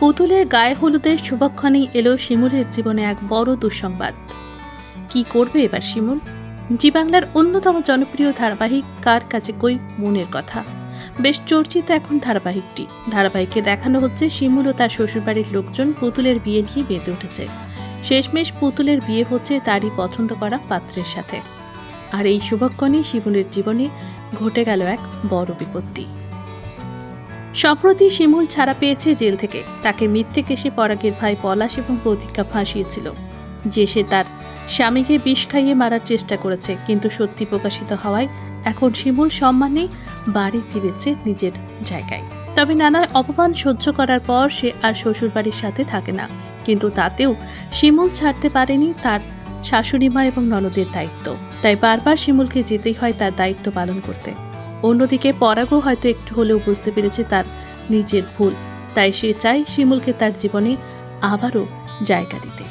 পুতুলের গায়ে হলুদের শুভক্ষণেই এলো শিমুলের জীবনে এক বড় দুঃসংবাদ। কি করবে এবার শিমুল? জি বাংলার অন্যতম জনপ্রিয় ধারাবাহিক কার কাছে কই মনের কথা? বেশ চর্চিত এখন ধারাবাহিকটি। ধারাবাহিকে দেখানো হচ্ছে শিমুল ও তার শ্বশুরবাড়ির লোকজন পুতুলের বিয়ে নিয়ে বেঁধে উঠেছে। শেষমেশ পুতুলের বিয়ে হচ্ছে তারই পছন্দ করা পাত্রের সাথে। আর এই শুভক্ষণে শিমুলের জীবনে ঘটে গেল এক বড় বিপত্তি। সম্প্রতি শিমুল ছাড়া পেয়েছে জেল থেকে। তাকে মিথ্যে কেসে পরাগের ভাই পলাশ এবং প্রতীক্ষা ফাঁসিয়েছিল। যে সে তার স্বামীকে বিষ খাইয়ে মারার চেষ্টা করেছে, কিন্তু সত্যি প্রকাশিত হওয়ায় এখন শিমুল সম্মানে বাড়ি ফিরেছে নিজের জায়গায়। তবে নানা অপমান সহ্য করার পর সে আর শ্বশুরবাড়ির সাথে থাকে না। কিন্তু তাতেও শিমুল ছাড়তে পারেনি তার শাশুড়ি মা এবং ননদের দায়িত্ব। তাই বারবার শিমুলকে যেতেই হয় তার দায়িত্ব পালন করতে। অন্যদিকে পরাগও হয়তো একটু হলেও বুঝতে পেরেছে তার নিজের ভুল। তাই সে চায় শিমুলকে তার জীবনে আবারও জায়গা দিতে।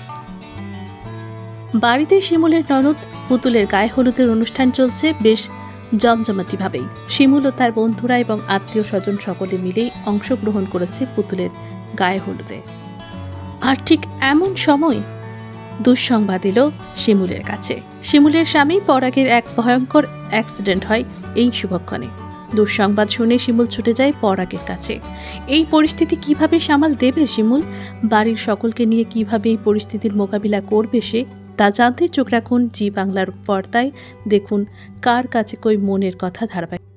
বাড়িতে শিমুলের ননদ, পুতুলের গায়ে হলুদের অনুষ্ঠান চলছে বেশ জমজমাটিভাবেই। শিমুল ও তার বন্ধুরা এবং আত্মীয় স্বজন সকলে মিলেই অংশগ্রহণ করেছে পুতুলের গায়ে হলুদে। আর ঠিক এমন সময় দুঃসংবাদ এলো শিমুলের কাছে। শিমুলের স্বামী পরাগের এক ভয়ঙ্কর অ্যাক্সিডেন্ট হয় এই শুভক্ষণে। দুঃসংবাদ শুনে শিমুল ছুটে যায় পরাগের কাছে। এই পরিস্থিতি কীভাবে সামাল দেবে শিমুল? বাড়ির সকলকে নিয়ে কীভাবে এই পরিস্থিতির মোকাবিলা করবে সে, তা জানতে চোখ রাখুন জি বাংলার পর্দায়। দেখুন কার কাছে কই মনের কথা ধারাবাহিক।